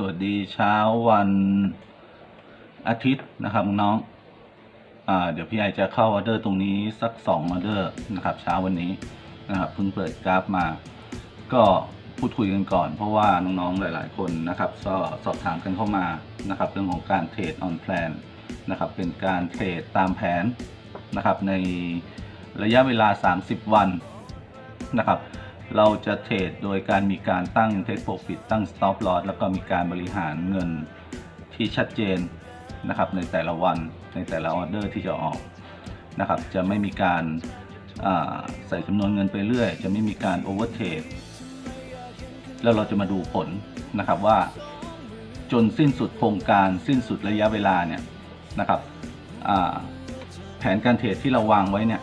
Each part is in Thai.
สวัสดีเช้าวันอาทิตย์นะครับน้องอ่าเดี๋ยวพี่ไอจะเข้าออเดอร์ตรงนี้สักสองออเดอร์นะครับเช้าวันนี้นะครับเพิ่งเปิดกราฟมา ก็พูดคุยกันก่อน เพราะว่าน้องๆหลาย ๆ คนนะครับก็สอบถามกันเข้ามานะครับเรื่องของการเทรดออนแพลนนะครับเป็นการเทรดตามแผนนะครับในระยะเวลา 30 วันนะครับ เราจะเทรดโดยการมีการตั้ง Take Profit ตั้ง Stop Loss แล้วก็มีการบริหารเงินที่ชัดเจนนะครับในแต่ละวันในแต่ละออเดอร์ที่จะออกนะครับจะไม่มีการาใส่จำนวนเงินไปเรื่อย จะไม่มีการ Over Trade แล้วเราจะมาดูผลนะครับว่า จนสิ้นสุดโครงการสิ้นสุดระยะเวลาเนี่ยนะครับแผนการเทรดที่เราวางไว้เนี่ย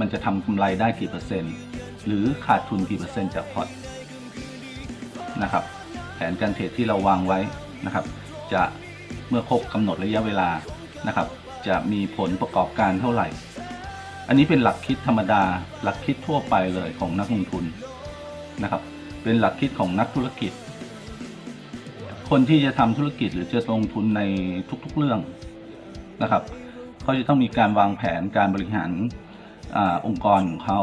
มันจะทำกำไรได้กี่เปอร์เซ็นต์ หรือขาดทุนกี่เปอร์เซ็นต์จากพอร์ตนะครับแผนการเทรดที่เราวางไว้นะครับ จะเมื่อครบกำหนดระยะเวลานะครับ จะมีผลประกอบการเท่าไหร่ อันนี้เป็นหลักคิดธรรมดา หลักคิดทั่วไปเลยของนักลงทุนนะครับ เป็นหลักคิดของนักธุรกิจ คนที่จะทำธุรกิจหรือจะลงทุนในทุกๆเรื่องนะครับเขาจะต้องมีการวางแผนการบริหารอองค์กรของเขา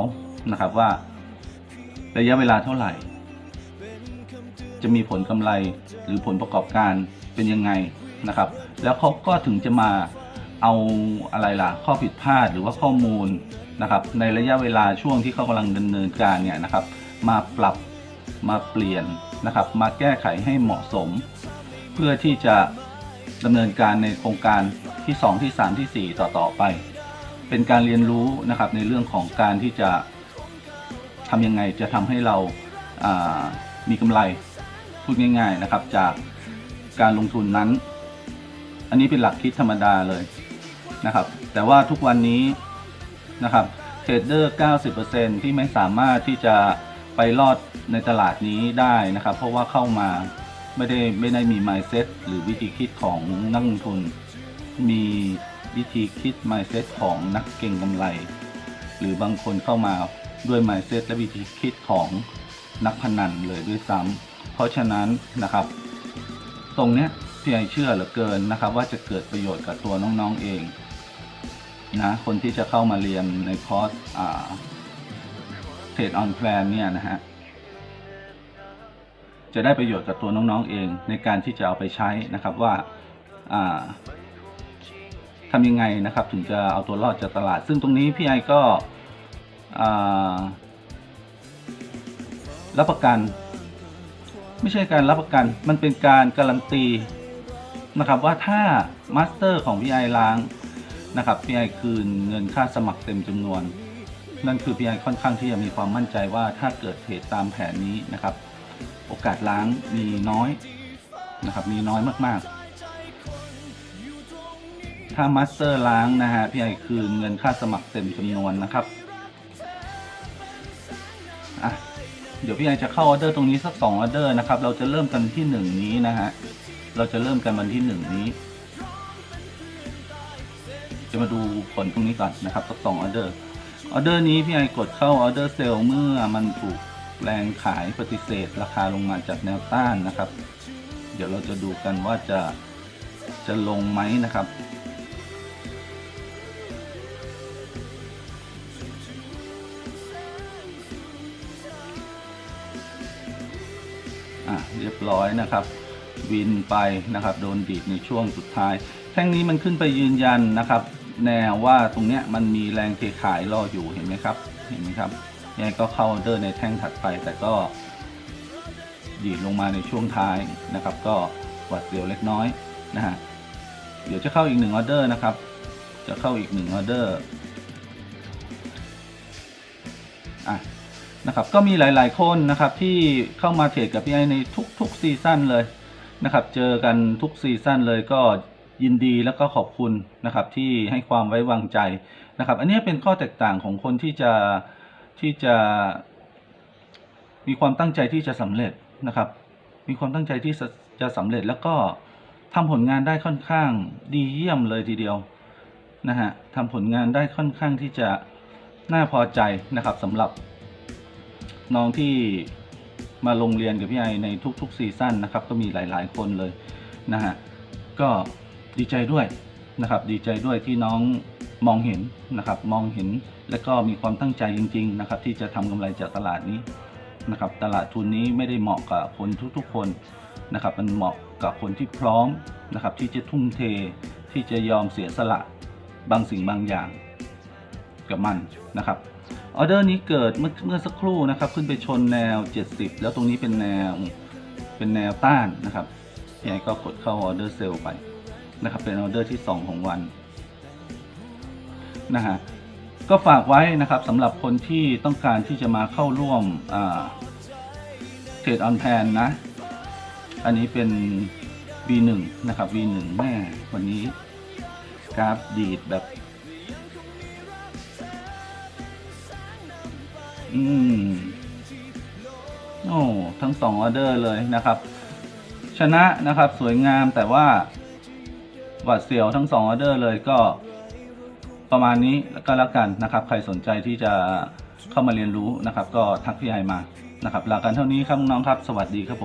นะครับว่า ระยะเวลาเท่าไหร่ จะมีผลกำไรหรือผลประกอบการเป็นยังไงนะครับ แล้วเขาก็ถึงจะมาเอาอะไรล่ะข้อผิดพลาดหรือว่าข้อมูลนะครับ ในระยะเวลาช่วงที่เขากำลังดำเนินการเนี่ยนะครับ มาปรับมาเปลี่ยนนะครับ มาแก้ไขให้เหมาะสม เพื่อที่จะดำเนินการในโครงการที่ 2 ที่ 3 ที่ 4 ต่อต่อไป เป็นการเรียนรู้นะครับในเรื่องของการที่จะ ทำยังไงจะทำให้เรามีกำไรพูดง่าย ๆนะครับ จากการลงทุนนั้น อันนี้เป็นหลักคิดธรรมดาเลยนะครับ แต่ว่าทุกวันนี้นะครับเทรดเดอร์ 90%ที่ไม่สามารถที่จะไปรอดในตลาดนี้ได้นะครับ เพราะว่าเข้ามาไม่ได้ไม่ได้มี mindset หรือวิธีคิดของนักลงทุน มีวิธีคิด mindset ของนักเก็งกำไร หรือบางคนเข้ามา ด้วย mindset และวิธีคิดของนักพนันเลยด้วยซ้ำเพราะฉะนั้นนะครับ ตรงเนี้ยพี่ไอเชื่อเหลือเกินนะครับ ว่าจะเกิดประโยชน์กับตัวน้องๆเองนะคนที่จะเข้ามาเรียนในคอร์สเทรดออนแพลนเนี่ยนะฮะจะได้ประโยชน์กับตัวน้องๆเอง ในการที่จะเอาไปใช้นะครับว่าทำยังไงนะครับ ถึงจะเอาตัวรอดจากตลาด ซึ่งตรงนี้พี่ไอก็ รับประกัน ไม่ใช่การรับประกัน มันเป็นการการันตีนะครับว่าถ้ามาสเตอร์ของพี่ไอล้างนะครับพี่ไอคืนเงินค่าสมัครเต็มจำนวน นั่นคือพี่ไอค่อนข้างที่จะมีความมั่นใจว่าถ้าเกิดเหตุตามแผนนี้นะครับ โอกาสล้างมีน้อยนะครับมีน้อยมากๆ ถ้ามาสเตอร์ล้างนะฮะพี่ไอคืนเงินค่าสมัครเต็มจำนวนนะครับ ดี๋ยวพี่ไอจะเข้าออเดอร์ตรงนี้สักสองออเดอร์นะครับ เราจะเริ่มกันที่หนึ่งนี้นะฮะ เราจะเริ่มกันวันที่หนึ่งนี้ จะมาดูผลตรงนี้ก่อนนะครับสักสองออเดอร์ออเดอร์นี้พี่ไอกดเข้าออเดอร์เซลล์เมื่อมันถูกแรงขายปฏิเสธ ราคาลงมาจากแนวต้านนะครับ เดี๋ยวเราจะดูกันว่าจะจะลงไหมนะครับ เรียบร้อยนะครับ วินไปนะครับ โดนดีดในช่วงสุดท้าย แท่งนี้มันขึ้นไปยืนยันนะครับ แนวว่าตรงเนี้ยมันมีแรงเทขายรออยู่เห็นไหมครับ เห็นไหมครับยังไงก็เข้าออเดอร์ในแท่งถัดไป แต่ก็ ดีดลงมาในช่วงท้ายนะครับ ก็หวัดเสียวเล็กน้อยนะฮะเดี๋ยวจะเข้าอีกหนึ่งออเดอร์นะครับ จะเข้าอีกหนึ่งออเดอร์อะ นะครับก็มีหลายๆคนนะครับที่เข้ามาเทรดกับพี่ไอในทุกๆซีซั่นเลยนะครับเจอกันทุกซีซั่นเลยก็ยินดีแล้วก็ขอบคุณนะครับที่ให้ความไว้วางใจนะครับ อันนี้เป็นข้อแตกต่างของคนที่จะที่จะมีความตั้งใจที่จะสำเร็จนะครับ มีความตั้งใจที่จะจะสำเร็จแล้วก็ทำผลงานได้ค่อนข้างดีเยี่ยมเลยทีเดียวนะฮะทำผลงานได้ค่อนข้างที่จะน่าพอใจนะครับสำหรับ น้องที่มาลงเรียนกับพี่ไอในทุกๆซีซั่นนะครับ ก็มีหลายๆ คนเลยนะฮะก็ดีใจด้วยนะครับ ดีใจด้วยที่น้องมองเห็นนะครับ มองเห็นและก็มีความตั้งใจจริง ๆ นะครับ ที่จะทำกำไรจากตลาดนี้นะครับ ตลาดทุนนี้ไม่ได้เหมาะกับคนทุกๆ คนนะครับ มันเหมาะกับคนที่พร้อมนะครับ ที่จะทุ่มเทที่จะยอมเสียสละบางสิ่งบางอย่างกับมันนะครับ ออเดอร์นี้เกิดเมื่อเมื่อสักครู่นะครับ ขึ้นไปชนแนว 70 แล้วตรงนี้เป็นแนวเป็นแนวต้านนะครับยังไงก็กดเข้าออเดอร์เซลล์ไปนะครับเป็นออเดอร์ที่ 2 ของวันนะฮะก็ฝากไว้นะครับสำหรับคนที่ต้องการที่จะมาเข้าร่วมเทรดออนแพนนะ อันนี้เป็น V1 นะครับ V1 แม่วันนี้กราฟดีดแบบ อืมโอ้ทั้งสองออเดอร์เลยนะครับ ชนะนะครับ สวยงามแต่ว่าหวัดเสียวทั้งสองออเดอร์เลยก็ประมาณนี้ก็แล้วกันนะครับ ใครสนใจที่จะเข้ามาเรียนรู้นะครับ ก็ทักพี่ไอมานะครับลากันเท่านี้ครับน้องครับ สวัสดีครับผม